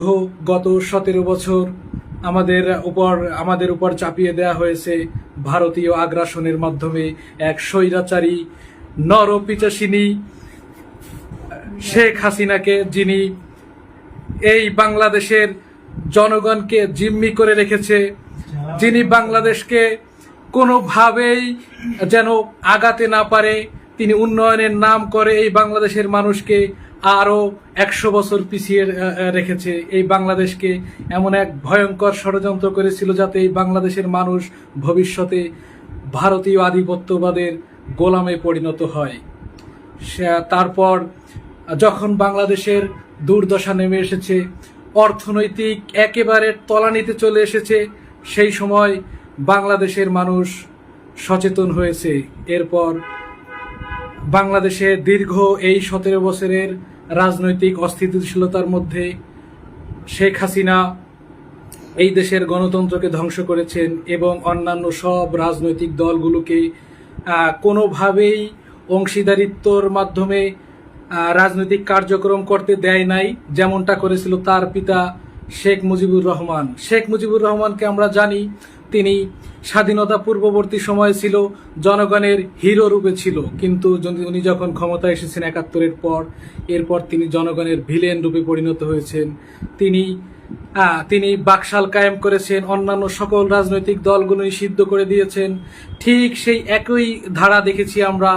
গত সতেরো বছর আমাদের উপর আমাদের উপর চাপিয়ে দেওয়া হয়েছে ভারতীয় আগ্রাসনের মাধ্যমে এক স্বৈরাচারী নরপিচাসিনী শেখ হাসিনাকে, যিনি এই বাংলাদেশের জনগণকে জিম্মি করে রেখেছে, যিনি বাংলাদেশকে কোনোভাবেই যেন আগাতে না পারে, তিনি উন্নয়নের নাম করে এই বাংলাদেশের মানুষকে আরও একশো বছর পিছিয়ে রেখেছে। এই বাংলাদেশকে এমন এক ভয়ঙ্কর ষড়যন্ত্র করেছিল যাতে এই বাংলাদেশের মানুষ ভবিষ্যতে ভারতীয় আধিপত্যবাদের গোলামে পরিণত হয়। তারপর যখন বাংলাদেশের দুর্দশা নেমে এসেছে, অর্থনৈতিক একেবারে তলানিতে চলে এসেছে, সেই সময় বাংলাদেশের মানুষ সচেতন হয়েছে। এরপর বাংলাদেশে দীর্ঘ এই সতেরো বছরের রাজনৈতিক অস্থিতিশীলতার মধ্যে শেখ হাসিনা এই দেশের গণতন্ত্রকে ধ্বংস করেছেন এবং অন্যান্য সব রাজনৈতিক দলগুলোকে কোনোভাবেই অংশীদারিত্বর মাধ্যমে রাজনৈতিক কার্যক্রম করতে দেয় নাই, যেমনটা করেছিল তার পিতা শেখ মুজিবুর রহমান। শেখ মুজিবুর রহমানকে আমরা জানি তিনি স্বাধীনতা পূর্ববর্তী সময় ছিল, জনগণের হিরো রূপে ছিল। কিন্তু উনি যখন ক্ষমতায় এসেছেন একাত্তরের পর, এরপর তিনি জনগণের ভিলেন রূপে পরিণত হয়েছেন। তিনি তিনি বাকশাল কায়েম করেছেন, অন্যান্য সকল রাজনৈতিক দলগুলো নিষিদ্ধ করে দিয়েছেন। ঠিক সেই একই ধারা দেখেছি আমরা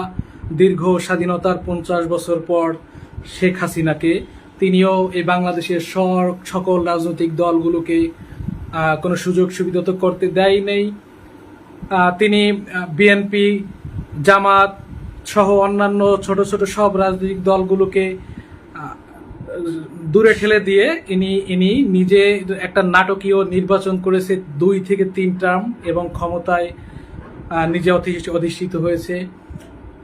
দীর্ঘ স্বাধীনতার পঞ্চাশ বছর পর শেখ হাসিনাকে। তিনিও এই বাংলাদেশের সকল রাজনৈতিক দলগুলোকে কোনো সুযোগ সুবিধা তো করতে দেয় নেই। তিনি বিএনপি, জামাত সহ অন্যান্য ছোট ছোট সব রাজনৈতিক দলগুলোকে দূরে ঠেলে দিয়ে ইনি ইনি নিজে একটা নাটকীয় নির্বাচন করেছে দুই থেকে তিন টার্ম এবং ক্ষমতায় নিজে অধিষ্ঠ- অধিষ্ঠিত হয়েছে।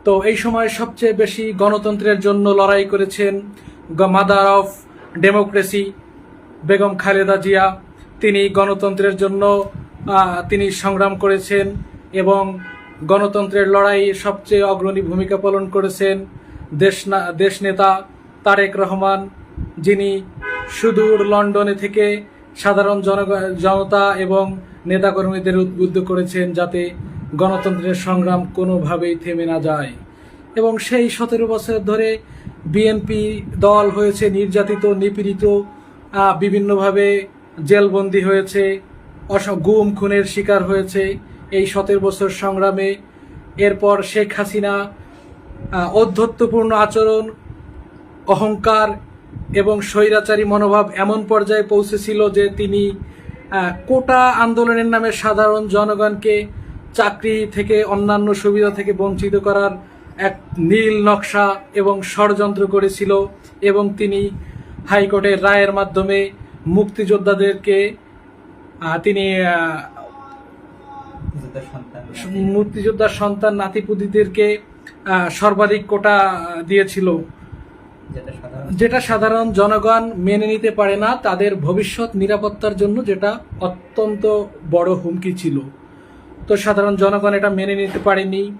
তো এই সময় সবচেয়ে বেশি গণতন্ত্রের জন্য লড়াই করেছেন mother of democracy, Begum Khaleda Zia. তিনি গণতন্ত্রের জন্য তিনি সংগ্রাম করেছেন এবং গণতন্ত্রের লড়াইয়ে সবচেয়ে অগ্রণী ভূমিকা পালন করেছেন দেশ দেশ নেতা তারেক রহমান, যিনি সুদূর লন্ডনে থেকে সাধারণ জনতা এবং নেতাকর্মীদের উদ্বুদ্ধ করেছেন যাতে গণতন্ত্রের সংগ্রাম কোনোভাবেই থেমে না যায়। এবং সেই সতেরো বছর ধরে বিএনপি দল হয়েছে নির্যাতিত, নিপীড়িত বিভিন্নভাবে জেলবন্দি হয়েছে, অস- গুম, খুনের শিকার হয়েছে এই সতেরো বছর সংগ্রামে। এরপর শেখ হাসিনা ঔদ্ধত্যপূর্ণ আচরণ, অহংকার এবং স্বৈরাচারী মনোভাব এমন পর্যায়ে পৌঁছেছিল যে তিনি কোটা আন্দোলনের নামে সাধারণ জনগণকে চাকরি থেকে অন্যান্য সুবিধা থেকে বঞ্চিত করার এক নীল নকশা এবং ষড়যন্ত্র করেছিল এবং তিনি হাইকোর্টের রায়ের মাধ্যমে মুক্তিযোদ্ধাদেরকে তিনি মুক্তিযোদ্ধার সন্তান। নাতিপুতিদেরকে সর্বাধিক কোটা দিয়েছিল। যেটা সাধারণ জনগণ মেনে নিতে পারে না তাদের ভবিষ্যৎ নিরাপত্তার জন্য যেটা অত্যন্ত বড় হুমকি ছিল। তো সাধারণ জনগণ এটা মেনে নিতে পারেনি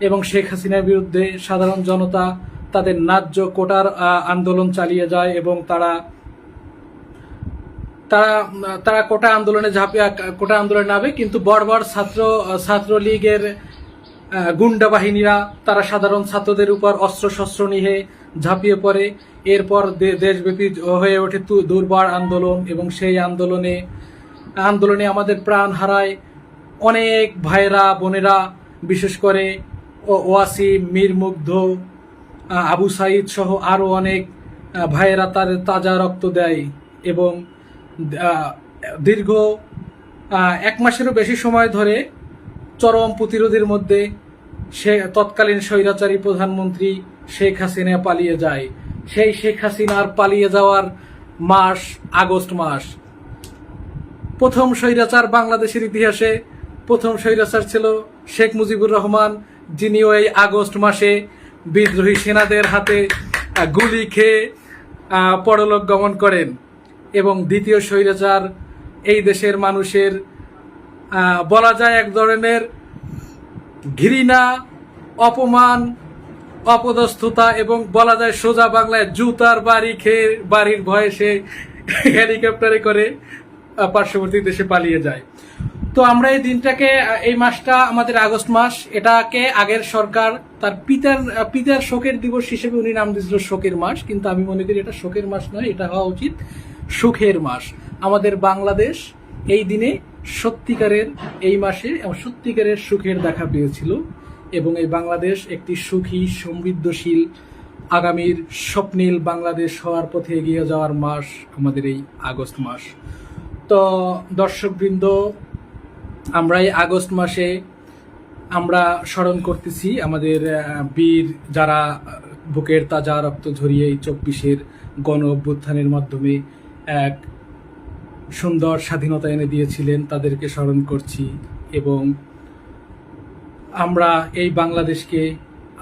এবং শেখ হাসিনার বিরুদ্ধে সাধারণ জনতা তাদের ন্যায্য কোটার আন্দোলন চালিয়ে যায় এবং তারা তারা তারা কোটা আন্দোলনে ঝাঁপিয়ে, কোটা আন্দোলনে নামে, কিন্তু বর্বর ছাত্র, ছাত্রলীগের গুন্ডা বাহিনীরা, তারা সাধারণ ছাত্রদের উপর অস্ত্র শস্ত্র নিয়ে ঝাঁপিয়ে পড়ে। এরপর দেশব্যাপী হয়ে ওঠে দুর্বার আন্দোলন এবং সেই আন্দোলনে আন্দোলনে আমাদের প্রাণ হারায় অনেক ভাইরা বোনেরা, বিশেষ করে ওয়াসিম, মীর মুগ্ধ আবু সাইদ সহ আরও অনেক ভাইয়েরা তাদের তাজা রক্ত দেয় এবং দীর্ঘ এক মাসেরও বেশি সময় ধরে চরম প্রতিরোধের মধ্যে সে তৎকালীন স্বৈরাচারী প্রধানমন্ত্রী শেখ হাসিনা পালিয়ে যায়। সেই শেখ হাসিনার পালিয়ে যাওয়ার মাস, আগস্ট মাস। প্রথম স্বৈরাচার বাংলাদেশের ইতিহাসে প্রথম স্বৈরাচার ছিল শেখ মুজিবুর রহমান, যিনিও এই আগস্ট মাসে বিদ্রোহী সেনাদের হাতে গুলি খেয়ে পরলোক গমন করেন। এবং দ্বিতীয় স্বৈরাচার, এই দেশের মানুষের বলা যায় এক ধরনের ঘৃণা, অপমান, অপদস্থতা এবং বলা যায় সোজা বাংলায় জুতার বাড়ি খেয়ে, বাড়ির ভয়ে সে হেলিকপ্টারে করে পার্শ্ববর্তী দেশে পালিয়ে যায়। তো আমরা এই দিনটাকে এই মাসটা আমাদের আগস্ট মাস, এটাকে আগের সরকার, তার পিতার পিতার শোকের দিবস হিসেবে উনি নাম দিয়েছিল শোকের মাস, কিন্তু আমি মনে করি এটা শোকের মাস নয়, এটা হওয়া উচিত। সুখের মাস। আমাদের বাংলাদেশ এই দিনে সত্যিকারের এই মাসে সত্যিকারের সুখের দেখা পেয়েছিল এবং এই বাংলাদেশ একটি সুখী, সমৃদ্ধশীল, আগামীর স্বপ্নীল বাংলাদেশ হওয়ার পথে এগিয়ে যাওয়ার মাস আমাদের এই আগস্ট মাস। তো দর্শকবৃন্দ, আমরা এই আগস্ট মাসে আমরা স্মরণ করতেছি আমাদের বীর যারা বুকের তাজা রক্ত ঝরিয়ে এই চব্বিশের গণ অভ্যুত্থানের মাধ্যমে এক সুন্দর স্বাধীনতা এনে দিয়েছিলেন, তাদেরকে স্মরণ করছি এবং আমরা এই বাংলাদেশকে,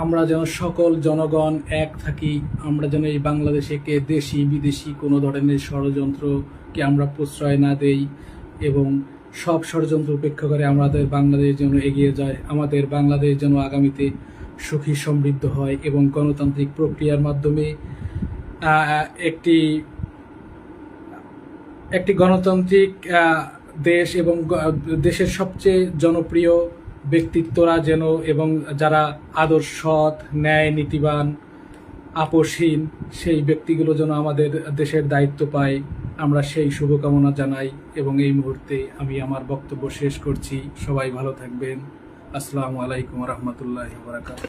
আমরা যেন সকল জনগণ এক থাকি, আমরা যেন এই বাংলাদেশকে দেশি, বিদেশি কোনো ধরনের ষড়যন্ত্রকে আমরা প্রশ্রয় না দেই এবং সব ষড়যন্ত্র উপেক্ষা করে আমাদের বাংলাদেশ যেন এগিয়ে যায়, আমাদের বাংলাদেশ যেন আগামীতে সুখী সমৃদ্ধ হয় এবং গণতান্ত্রিক প্রক্রিয়ার মাধ্যমে একটি একটি গণতান্ত্রিক দেশ এবং দেশের সবচেয়ে জনপ্রিয় ব্যক্তিত্বরা যেন এবং যারা আদর্শ, সৎ, ন্যায়, নীতিবান, আপোষহীন, সেই ব্যক্তিগুলো যেন আমাদের দেশের দায়িত্ব পায়। আমরা সেই শুভকামনা জানাই এবং এই মুহূর্তে আমি আমার বক্তব্য শেষ করছি। সবাই ভালো থাকবেন। আসসালামু আলাইকুম রহমতুল্লাহ বারাকাত